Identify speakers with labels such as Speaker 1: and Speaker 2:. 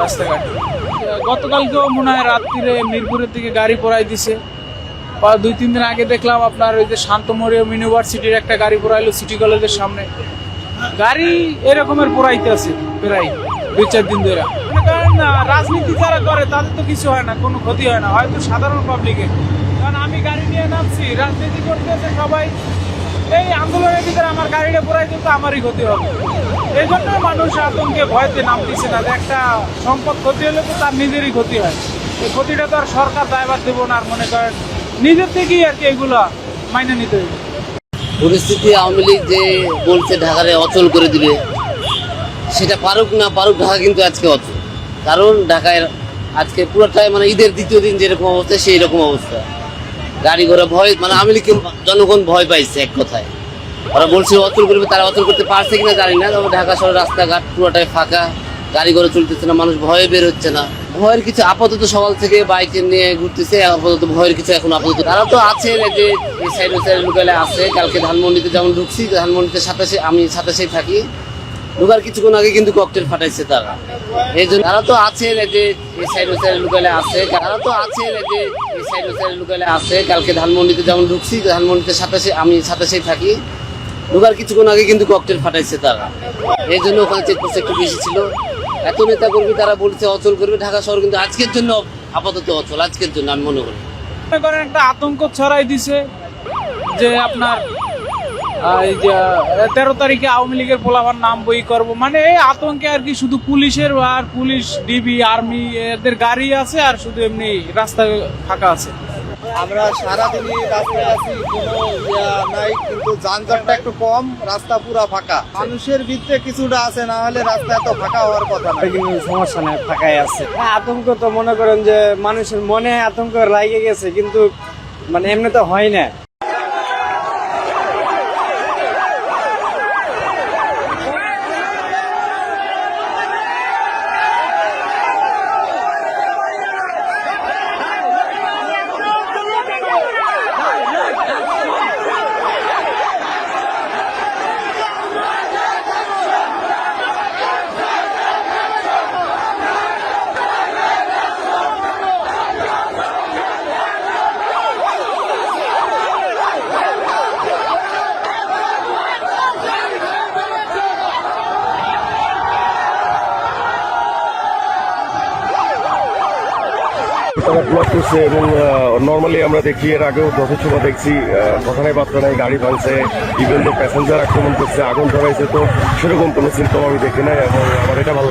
Speaker 1: রাস্তাঘাট গতকালকেও মনে হয় রাত্রিরে মিরপুরের দিকে গাড়ি পড়াই দিছে। বা দুই তিন দিন আগে দেখলাম আপনার ওই যে শান্তমরিয়ম ইউনিভার্সিটির একটা গাড়ি পড়াইলো সিটি কলেজের সামনে। গাড়ি এরকমের পড়াইতে আছে প্রায় দুই চার দিন ধরে। না, রাজনীতি যারা করে তাদের তো কিছু হয় না কোনো ক্ষতি হয় না হয়তো সাধারণ পাবলিকের কারণ আমি গাড়ি নিয়ে নামছি রাজনীতি করতেছে সবাই। এই আন্দোলনের ভিতরে আমার গাড়িটা পড়াই কিন্তু আমারই ক্ষতি হবে। এই জন্য মানুষ আতঙ্কে ভয়তে নামতেছে না একটা সম্পদ ক্ষতি হলে তো তার নিজেরই ক্ষতি হয়। এই ক্ষতিটা তো আর সরকার দায়ভার দেবো না আর মনে করেন নিজের থেকেই আর কি এগুলা মাইনে নিতে হবে।
Speaker 2: পরিস্থিতি আওয়ামী লীগ যে বলছে ঢাকারে অচল করে দিবে, সেটা পারুক না পারুক, ঢাকা কিন্তু আজকে অচল। কারণ ঢাকায় আজকে পুরোটাই মানে ঈদের দ্বিতীয় দিন যেরকম অবস্থা সেই রকম অবস্থা। গাড়ি ঘোড়া ভয় মানে আওয়ামী লীগকে জনগণ ভয় পাইছে এক কথায়। ওরা বলছে অচল করবে, তারা অচল করতে পারছে কিনা জানি না, তবে ঢাকা শহরের রাস্তাঘাট পুরোটাই ফাঁকা, গাড়ি ঘোড়া চলতেছে না, মানুষ ভয়ে বের হচ্ছে না। ভয়ের কিছু আপাতত সকাল থেকে বাইকে নিয়ে ঘুরতেছে, আপাতত ভয়ের কিছু এখন আপাতত তারা তো আছে যে এই সাইড সাইড লোকালে আছে, কালকে ধানমন্ডিতে যেমন ঢুকছি, ধানমন্ডিতে সাতাশে, আমি সাতাশেই থাকি। ঢুকার কিছুক্ষণ আগে কিন্তু ককটেল ফাটাইছে তারা। এই জন্য তারা তো আছে যে এই সাইড সাইড লোকালে আছে, তারা তো আছে যে এই সাইড সাইড লোকালে আছে, কালকে ধানমন্ডিতে যেমন ঢুকছি, ধানমন্ডিতে সাতাশে, আমি সাতাশেই থাকি। ঢোকার কিছুক্ষণ আগে কিন্তু ককটেল ফাটাইছে তারা। এই জন্য ওখানে চেকপোস্ট একটু বেশি ছিল। এত নেতা কর্মী তারা বলছে, অচল করবে। ঢাকা শহর কিন্তু আজকের জন্য আপাতত অচল, আজকের জন্য আমি মনে করি।
Speaker 1: মনে করেন, একটা আতঙ্ক ছড়াই দিছে যে আপনার এই যে তেরো তারিখে আওয়ামী লীগের পোলাবার নাম বই করব। মানে এই আতঙ্কে আর কি শুধু পুলিশের আর পুলিশ, ডিবি, আর্মি, এদের গাড়ি আছে আর শুধু এমনি রাস্তা ফাঁকা আছে।
Speaker 3: আমরা সারাদিনই রাস্তায় আছি কোনো নাই কিন্তু যানজটটা একটু কম রাস্তা পুরা ফাঁকা। মানুষের ভিতরে কিছুটা আছে না হলে রাস্তা এত ফাঁকা হওয়ার কথা না।
Speaker 4: কিন্তু সমস্যা নেই ফাঁকাই আছে। হ্যাঁ, আতঙ্ক তো মনে করেন যে মানুষের মনে আতঙ্ক লাগে গেছে কিন্তু মানে এমনি তো হয় না।
Speaker 5: তারা ব্লক করছে এবং নর্মালি আমরা দেখি, এর আগেও যথেষ্ট দেখছি কথা নাই বার্তা নাই, গাড়ি ভাঙছে ইভেন তো প্যাসেঞ্জার আক্রমণ করছে, আগুন ধরাইছে, তো সেরকম কোনো সিমটম আমি দেখি নাই এবং আমার এটা ভালো